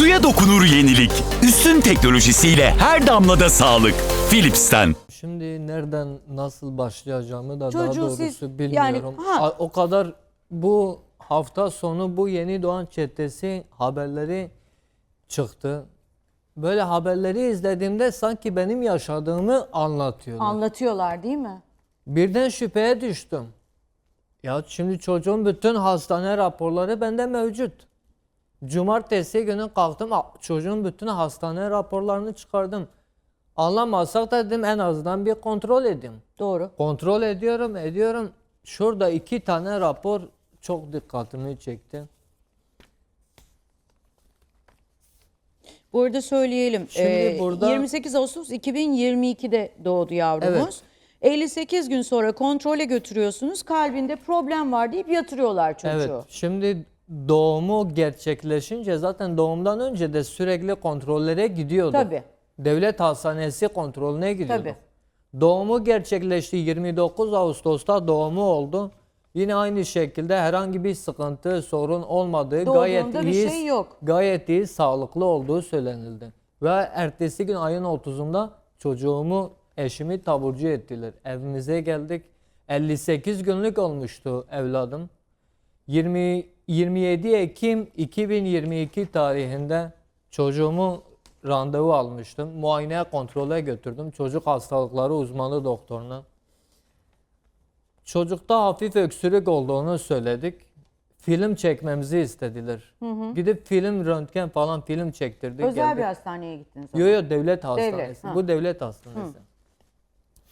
Suya dokunur yenilik. Üstün teknolojisiyle her damlada sağlık. Philips'ten. Şimdi nereden nasıl başlayacağımı da Çocuğu daha doğrusu siz- yani, bilmiyorum. ha. A- O kadar bu hafta sonu bu yeni doğan çetesi haberleri çıktı. Böyle haberleri izlediğimde sanki benim yaşadığımı anlatıyorlar. Anlatıyorlar değil mi? Birden şüpheye düştüm. Ya şimdi çocuğun bütün hastane raporları bende mevcut. Cumartesi günü kalktım çocuğun bütün hastane raporlarını çıkardım. Anlamazsak da dedim en azından bir kontrol edeyim. Doğru. Kontrol ediyorum ediyorum. Şurada iki tane rapor çok dikkatimi çekti. Bu arada söyleyelim. Şimdi Ee, burada- 28 Ağustos 2022'de doğdu yavrumuz. 58 gün sonra kontrole götürüyorsunuz. Kalbinde problem var deyip yatırıyorlar çocuğu. Evet. Şimdi doğumu gerçekleşince zaten doğumdan önce de sürekli kontrollere gidiyordu. Tabii. Devlet hastanesi kontrolüne gidiyordu. Tabii. Doğumu gerçekleşti. 29 Ağustos'ta doğumu oldu. Yine aynı şekilde herhangi bir sıkıntı, sorun olmadığı, gayet bir iyi, şey yok. gayet iyi, sağlıklı olduğu söylenildi. Ve ertesi gün ayın 30'unda çocuğumu, eşimi taburcu ettiler. Evimize geldik. 58 günlük olmuştu evladım. 20 27 Ekim 2022 tarihinde çocuğumu randevu almıştım. Muayeneye kontrole götürdüm. Çocuk hastalıkları uzmanı doktoruna. Çocukta hafif öksürük olduğunu söyledik. Film çekmemizi istediler. Gidip film, röntgen falan film çektirdik. Özel geldik. bir hastaneye gittiniz. Yo yo devlet hastanesi. ha. Bu devlet hastanesi.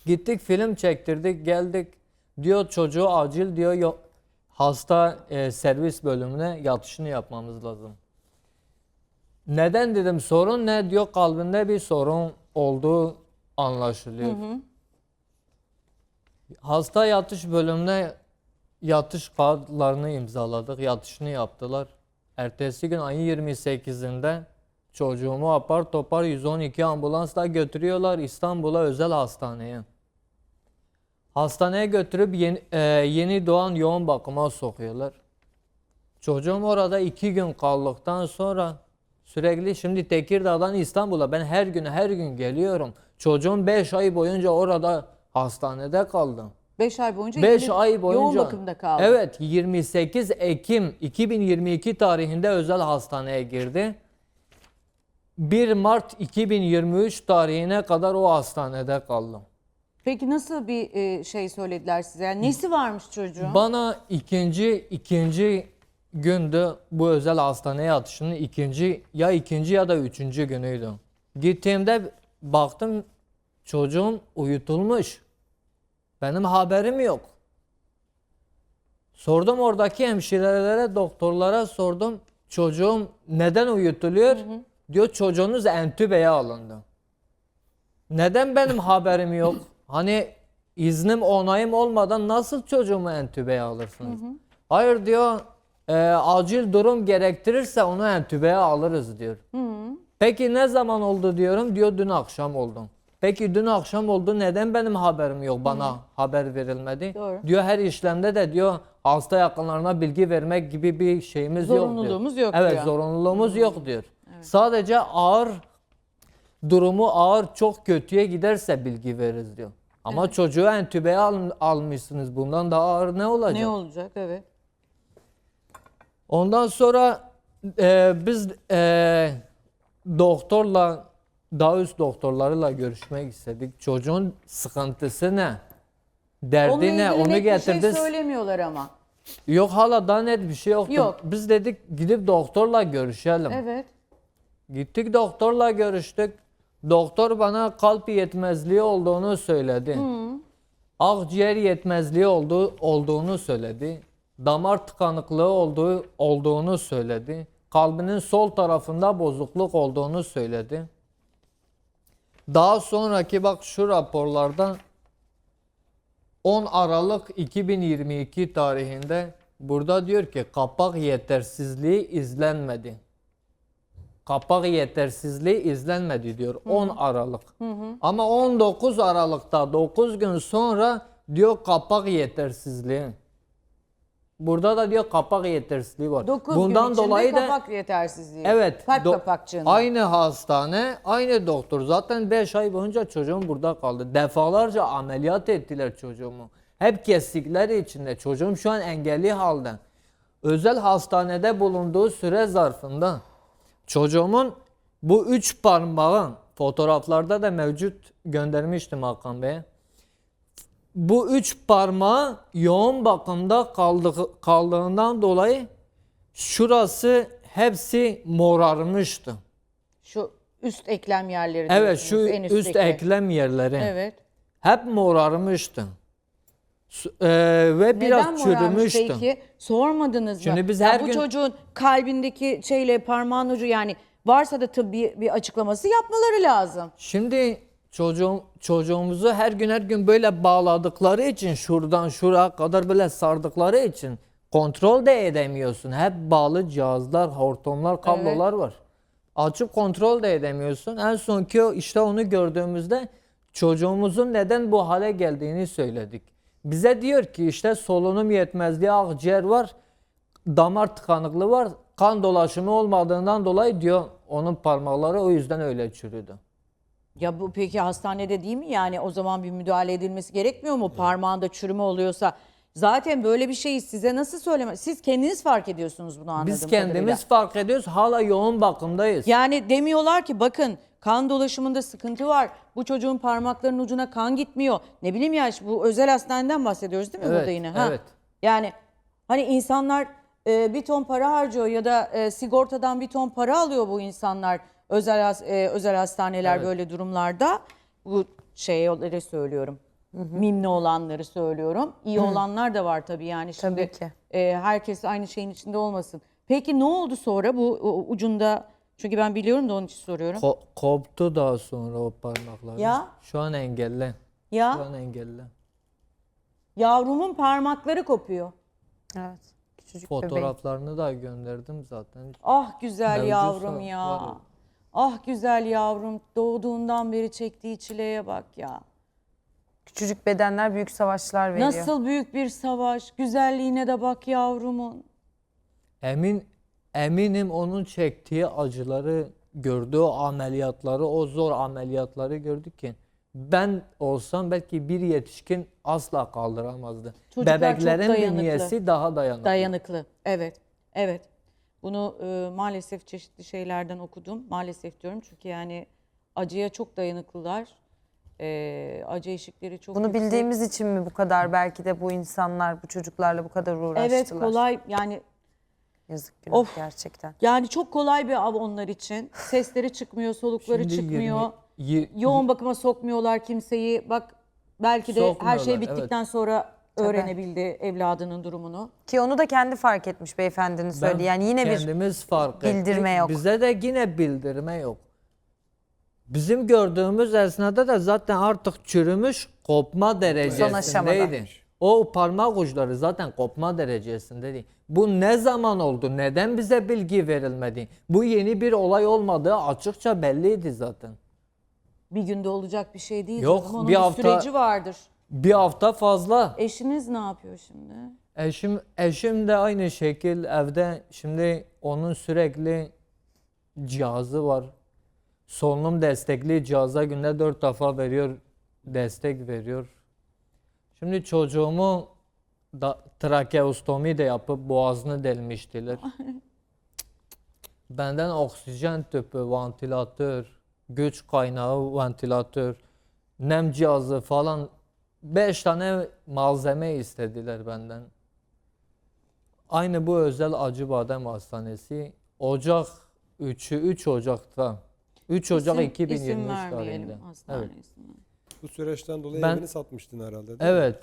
Gittik film çektirdik geldik. Diyor çocuğu acil diyor yo- hasta e, servis bölümüne yatışını yapmamız lazım. Neden dedim sorun ne diyor kalbinde bir sorun olduğu anlaşılıyor. Hasta yatış bölümüne yatış kağıtlarını imzaladık. Yatışını yaptılar. Ertesi gün ayın 28'inde çocuğumu apar topar 112 ambulansla götürüyorlar İstanbul'a özel hastaneye. Hastaneye götürüp yeni, e, yeni doğan yoğun bakıma sokuyorlar. Çocuğum orada iki gün kaldıktan sonra sürekli şimdi Tekirdağ'dan İstanbul'a ben her gün her gün geliyorum. Çocuğum 5 ay boyunca orada hastanede kaldım. 5 ay boyunca 5 yine ay boyunca. yoğun bakımda kaldı. Evet 28 Ekim 2022 tarihinde özel hastaneye girdi. 1 Mart 2023 tarihine kadar o hastanede kaldım. Peki nasıl bir e, şey söylediler size? Yani nesi varmış çocuğun? Bana ikinci ikinci gündü bu özel hastaneye yatışının ikinci ya ikinci ya da üçüncü günüydü. Gittiğimde baktım çocuğum uyutulmuş. Benim haberim yok. Sordum oradaki hemşirelere, doktorlara sordum. Çocuğum neden uyutuluyor? Diyor çocuğunuz entübeye alındı. Neden benim haberim yok? Hani iznim onayım olmadan nasıl çocuğumu entübeye alırsınız? Hayır diyor e, acil durum gerektirirse onu entübeye alırız diyor. Peki ne zaman oldu diyorum diyor dün akşam oldu. Peki dün akşam oldu neden benim haberim yok bana haber verilmedi? Doğru. Diyor her işlemde de diyor hasta yakınlarına bilgi vermek gibi bir şeyimiz yok diyor. Zorunluluğumuz yok Evet diyor. zorunluluğumuz yok diyor. Sadece ağır durumu ağır çok kötüye giderse bilgi veririz diyor. Ama çocuğu entübeye al- almışsınız bundan daha ağır ne olacak? Ne olacak? Evet. Ondan sonra e, biz e, doktorla daha üst doktorlarıyla görüşmek istedik. Çocuğun sıkıntısı ne? Derdi Onunla ne? Onu net bir getirdi. şey söylemiyorlar ama. Yok hala daha net bir şey yoktu. Yok. Biz dedik gidip doktorla görüşelim. Evet. Gittik doktorla görüştük. Doktor bana kalp yetmezliği olduğunu söyledi. Akciğer yetmezliği olduğu, olduğunu söyledi. Damar tıkanıklığı olduğu, olduğunu söyledi. Kalbinin sol tarafında bozukluk olduğunu söyledi. Daha sonraki bak şu raporlarda 10 Aralık 2022 tarihinde burada diyor ki kapak yetersizliği izlenmedi. Kapak yetersizliği izlenmedi diyor 10 Aralık. Ama 19 Aralık'ta 9 gün sonra diyor kapak yetersizliği. Burada da diyor kapak yetersizliği var. 9 Bundan gün dolayı da kapak yetersizliği. Evet. Kalp kapakçığında. Aynı hastane, aynı doktor. Zaten 5 ay boyunca çocuğum burada kaldı. Defalarca ameliyat ettiler çocuğumu. Hep kestikleri içinde. Çocuğum şu an engelli halde. Özel hastanede bulunduğu süre zarfında çocuğumun bu üç parmağın fotoğraflarda da mevcut göndermiştim Hakan Bey'e. Bu üç parmağı yoğun bakımda kaldığı, kaldığından dolayı şurası hepsi morarmıştı. Şu üst eklem yerleri Evet şu diyorsunuz, en üst üstteki. eklem yerleri Evet. hep morarmıştı. Eee, ve biraz Neden morarmış çürümüştü. peki? Sormadınız mı? Şimdi biz Ya her bu gün- çocuğun kalbindeki şeyle parmağın ucu yani varsa da tıbbi bir açıklaması yapmaları lazım. Şimdi çocuğum, çocuğumuzu her gün her gün böyle bağladıkları için şuradan şuraya kadar böyle sardıkları için kontrol de edemiyorsun. Hep bağlı cihazlar, hortumlar, kablolar var. Açıp kontrol de edemiyorsun. En sonki o işte onu gördüğümüzde çocuğumuzun neden bu hale geldiğini söyledik. Bize diyor ki işte solunum yetmezliği, akciğer var, damar tıkanıklığı var. Kan dolaşımı olmadığından dolayı diyor onun parmakları o yüzden öyle çürüdü. Ya bu peki hastanede değil mi? Yani o zaman bir müdahale edilmesi gerekmiyor mu? Parmağında çürüme oluyorsa. Zaten böyle bir şeyi size nasıl söyleme? Siz kendiniz fark ediyorsunuz bunu anladığım Biz kendimiz kadarıyla. fark ediyoruz. Hala yoğun bakımdayız. Yani demiyorlar ki bakın kan dolaşımında sıkıntı var. Bu çocuğun parmaklarının ucuna kan gitmiyor. Ne bileyim ya bu özel hastaneden bahsediyoruz değil mi Evet, burada yine? Ha. evet. Yani hani insanlar e, bir ton para harcıyor ya da e, sigortadan bir ton para alıyor bu insanlar özel has- e, özel hastaneler Evet. böyle durumlarda. Bu şeyleri söylüyorum. Mimli olanları söylüyorum. İyi olanlar da var tabii yani şimdi. Tabii ki. e, herkes aynı şeyin içinde olmasın. Peki ne oldu sonra bu o, ucunda? Çünkü ben biliyorum da onun için soruyorum. Ko- koptu daha sonra o parmaklar. Ya? Şu an engelli. Şu Ya an engelli. yavrumun parmakları kopuyor. Evet. Küçücük bebeğim. Fotoğraflarını da gönderdim zaten. Ah güzel Mevcut yavrum var- ya. var o. Ah güzel yavrum. Doğduğundan beri çektiği çileye bak ya. Küçücük bedenler büyük savaşlar veriyor. Nasıl büyük bir savaş. Güzelliğine de bak yavrumun. Emin eminim onun çektiği acıları gördü, o ameliyatları, o zor ameliyatları gördük ki ben olsam belki bir yetişkin asla kaldıramazdı. Çocuklar Bebeklerin bünyesi daha dayanıklı. Dayanıklı. Evet. Evet. Bunu e, maalesef çeşitli şeylerden okudum. Maalesef diyorum çünkü yani acıya çok dayanıklılar. E, acı eşikleri çok Bunu yüksek. bildiğimiz için mi bu kadar belki de bu insanlar bu çocuklarla bu kadar uğraştılar? Evet kolay yani Yazık günah Of. gerçekten. yani çok kolay bir av onlar için. Sesleri çıkmıyor, solukları Şimdi çıkmıyor. 20 yi- Yoğun bakıma sokmuyorlar kimseyi. Bak belki de her Sokmuyorlar, şey bittikten sonra öğrenebildi evladının durumunu. Ki onu da kendi fark etmiş beyefendinin Ben söyledi. Yani yine bir kendimiz fark bildirme ettik. yok. Bize de yine bildirme yok. Bizim gördüğümüz esnada da zaten artık çürümüş kopma derecesindeydi. O parmak uçları zaten kopma derecesindeydi. Bu ne zaman oldu? Neden bize bilgi verilmedi? Bu yeni bir olay olmadığı açıkça belliydi zaten. Bir günde olacak bir şey değil. Yok. Onun bir bir hafta- süreci vardır. Bir hafta fazla. Eşiniz ne yapıyor şimdi? Eşim eşim de aynı şekil evde şimdi onun sürekli cihazı var. Solunum destekli cihaza günde dört defa veriyor, destek veriyor. Şimdi çocuğumu da trakeostomi de yapıp boğazını delmiştiler. Benden oksijen tüpü, ventilatör, güç kaynağı ventilatör, nem cihazı falan beş tane malzeme istediler benden. Aynı bu özel Acıbadem Hastanesi Ocak 3'ü 3 Ocak'ta 3 Ocak İsim- 2023 isim vermeyelim tarihinde. Evet. ismi. Bu süreçten dolayı Ben- evini satmıştın herhalde değil mi? Evet.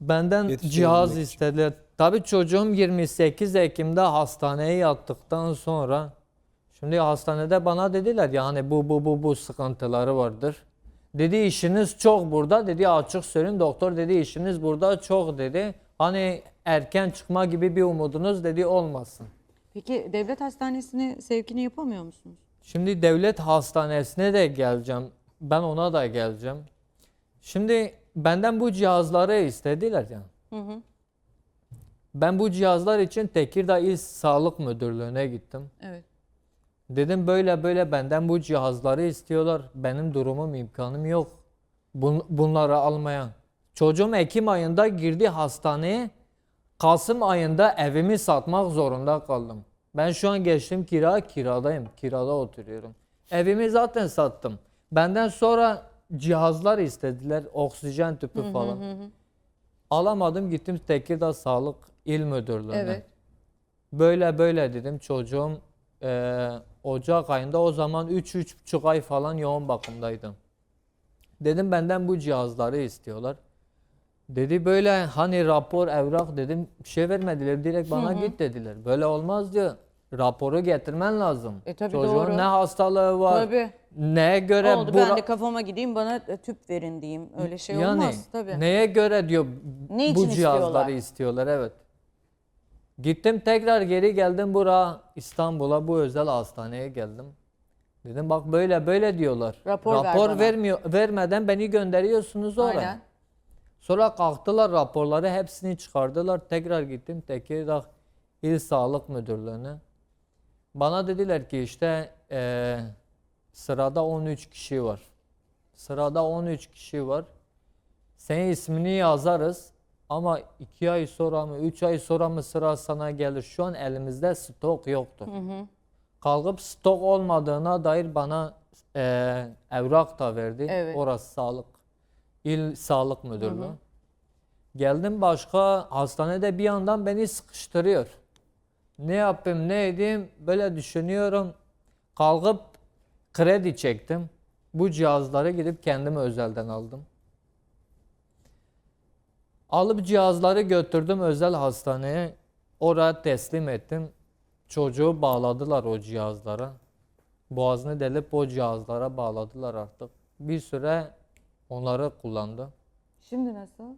Benden cihaz istediler. Tabii çocuğum 28 Ekim'de hastaneye yattıktan sonra şimdi hastanede bana dediler yani bu bu bu bu sıkıntıları vardır. Dedi işiniz çok burada dedi açık söyleyeyim doktor dedi işiniz burada çok dedi. Hani erken çıkma gibi bir umudunuz dedi olmasın. Peki devlet hastanesine sevkini yapamıyor musunuz? Şimdi devlet hastanesine de geleceğim. Ben ona da geleceğim. Şimdi benden bu cihazları istediler ya. Ben bu cihazlar için Tekirdağ İl Sağlık Müdürlüğü'ne gittim. Evet. Dedim böyle böyle benden bu cihazları istiyorlar. Benim durumum imkanım yok. Bun- bunları almaya. Çocuğum Ekim ayında girdi hastaneye. Kasım ayında evimi satmak zorunda kaldım. Ben şu an geçtim kira, kiradayım. Kirada oturuyorum. Evimi zaten sattım. Benden sonra cihazlar istediler. Oksijen tüpü falan. Alamadım gittim Tekirdağ Sağlık İl Müdürlüğü'ne. Evet. Böyle böyle dedim çocuğum eee, Ocak ayında o zaman 3-3,5 ay falan yoğun bakımdaydım. Dedim benden bu cihazları istiyorlar. Dedi böyle hani rapor evrak dedim bir şey vermediler direkt bana git dediler. Böyle olmaz diyor. Raporu getirmen lazım. E tabii Çocuğun doğru. ne hastalığı var. Tabii. Neye göre Oldu bu ben de kafama gideyim bana tüp verin diyeyim. Öyle şey yani olmaz tabii. neye göre diyor Ne bu için cihazları istiyorlar? istiyorlar evet. Gittim tekrar geri geldim buraya İstanbul'a bu özel hastaneye geldim. Dedim bak böyle böyle diyorlar. Rapor ver bana. vermiyor vermeden beni gönderiyorsunuz oraya. Aynen. Sonra kalktılar raporları hepsini çıkardılar. Tekrar gittim Tekirdağ İl Sağlık Müdürlüğü'ne. Bana dediler ki işte eee, sırada 13 kişi var. Sırada 13 kişi var. Senin ismini yazarız ama 2 ay sonra mı 3 ay sonra mı sıra sana gelir. Şu an elimizde stok yoktu. Kalkıp stok olmadığına dair bana eee, evrak da verdi. Evet. Orası sağlık. İl Sağlık Müdürlüğü. Geldim başka hastanede bir yandan beni sıkıştırıyor. Ne yapayım ne edeyim böyle düşünüyorum. Kalkıp kredi çektim. Bu cihazları gidip kendim özelden aldım. Alıp cihazları götürdüm özel hastaneye. Oraya teslim ettim. Çocuğu bağladılar o cihazlara. Boğazını delip o cihazlara bağladılar artık. Bir süre onları kullandı. Şimdi nasıl?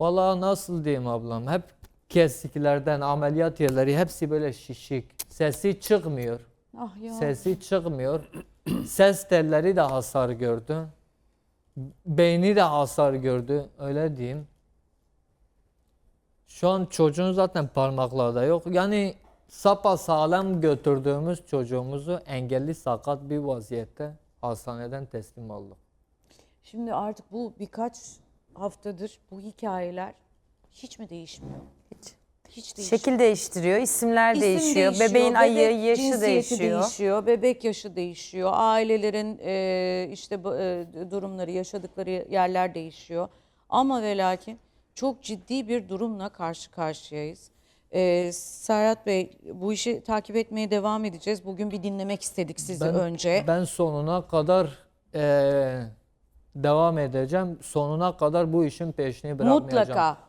Vallahi nasıl diyeyim ablam hep kesiklerden ameliyat yerleri hepsi böyle şişik. Sesi çıkmıyor. Ah ya. Sesi çıkmıyor. Ses telleri de hasar gördü. Beyni de hasar gördü. Öyle diyeyim. Şu an çocuğun zaten parmaklarda yok. Yani sapa sağlam götürdüğümüz çocuğumuzu engelli sakat bir vaziyette hastaneden teslim aldık. Şimdi artık bu birkaç haftadır bu hikayeler hiç mi değişmiyor? Hiç. Değişmiyor. Şekil değiştiriyor, isimler İsim değişiyor, değişiyor, bebeğin ayı, bebek yaşı cinsiyeti değişiyor. değişiyor, bebek yaşı değişiyor, ailelerin e, işte bu, e, durumları, yaşadıkları yerler değişiyor. Ama ve lakin çok ciddi bir durumla karşı karşıyayız. E, Serhat Bey bu işi takip etmeye devam edeceğiz. Bugün bir dinlemek istedik sizi Ben- önce. Ben sonuna kadar eee, devam edeceğim. Sonuna kadar bu işin peşini bırakmayacağım. Mutlaka.